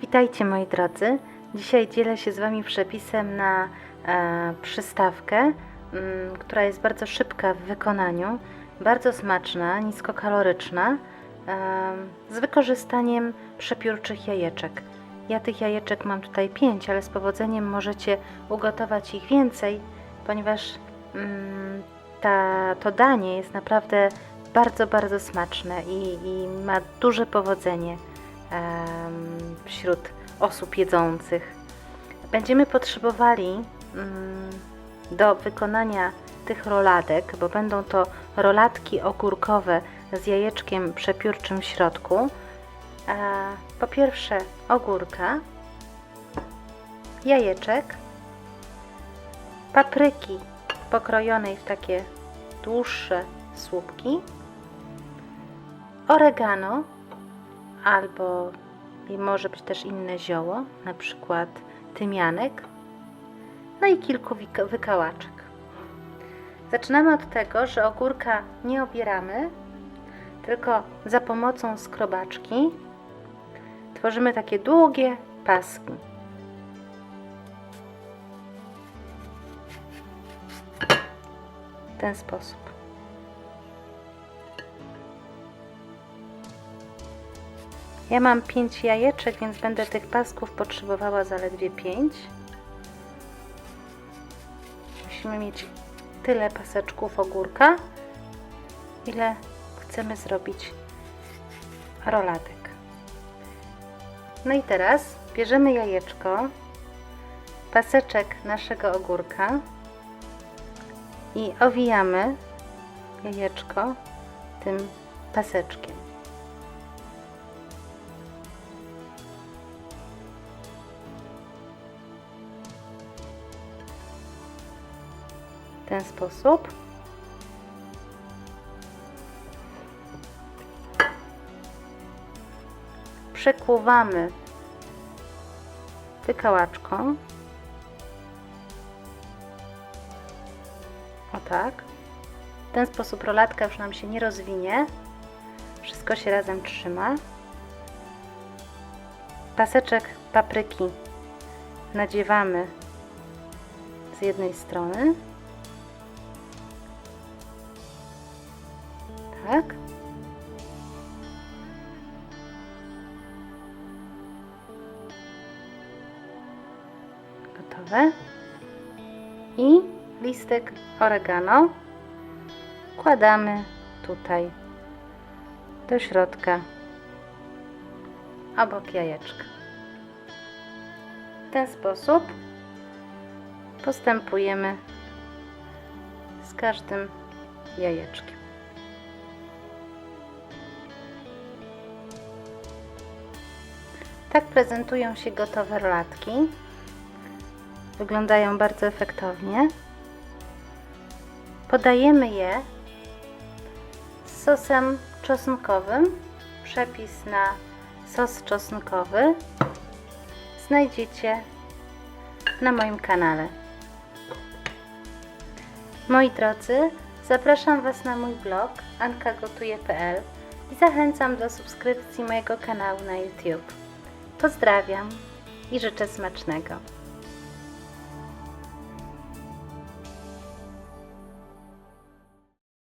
Witajcie moi drodzy. Dzisiaj dzielę się z Wami przepisem na e, przystawkę, mm, która jest bardzo szybka w wykonaniu, bardzo smaczna, niskokaloryczna, em, z wykorzystaniem przepiórczych jajeczek. Ja tych jajeczek mam tutaj 5, ale z powodzeniem możecie ugotować ich więcej, ponieważ mm, ta, to danie jest naprawdę bardzo, bardzo smaczne i, i ma duże powodzenie em, wśród osób jedzących. Będziemy potrzebowali mm, do wykonania tych roladek, bo będą to rolatki ogórkowe z jajeczkiem przepiórczym w środku. E, Po pierwsze ogórka, jajeczek, papryki pokrojonej w takie dłuższe słupki, oregano albo i może być też inne zioło, na przykład tymianek, no i kilku wykałaczek. Zaczynamy od tego, że ogórka nie obieramy, tylko za pomocą skrobaczki tworzymy takie długie paski. W ten sposób. Ja mam 5 jajeczek, więc będę tych pasków potrzebowała zaledwie 5. Musimy mieć tyle paseczków ogórka, ile chcemy zrobić rolatek. No i teraz bierzemy jajeczko, paseczek naszego ogórka i owijamy jajeczko tym paseczkiem. Ten sposób. Przekłuwamy wykałaczką. O tak. W ten sposób rolatka już nam się nie rozwinie. Wszystko się razem trzyma. Paseczek papryki nadziewamy z jednej strony. Tak. Gotowe. I listek oregano wkładamy tutaj do środka obok jajeczka. W ten sposób postępujemy z każdym jajeczkiem. Tak prezentują się gotowe rolatki. Wyglądają bardzo efektownie. Podajemy je z sosem czosnkowym. Przepis na sos czosnkowy znajdziecie na moim kanale. Moi drodzy, zapraszam Was na mój blog ankagotuje.pl i zachęcam do subskrypcji mojego kanału na YouTube. Pozdrawiam i życzę smacznego.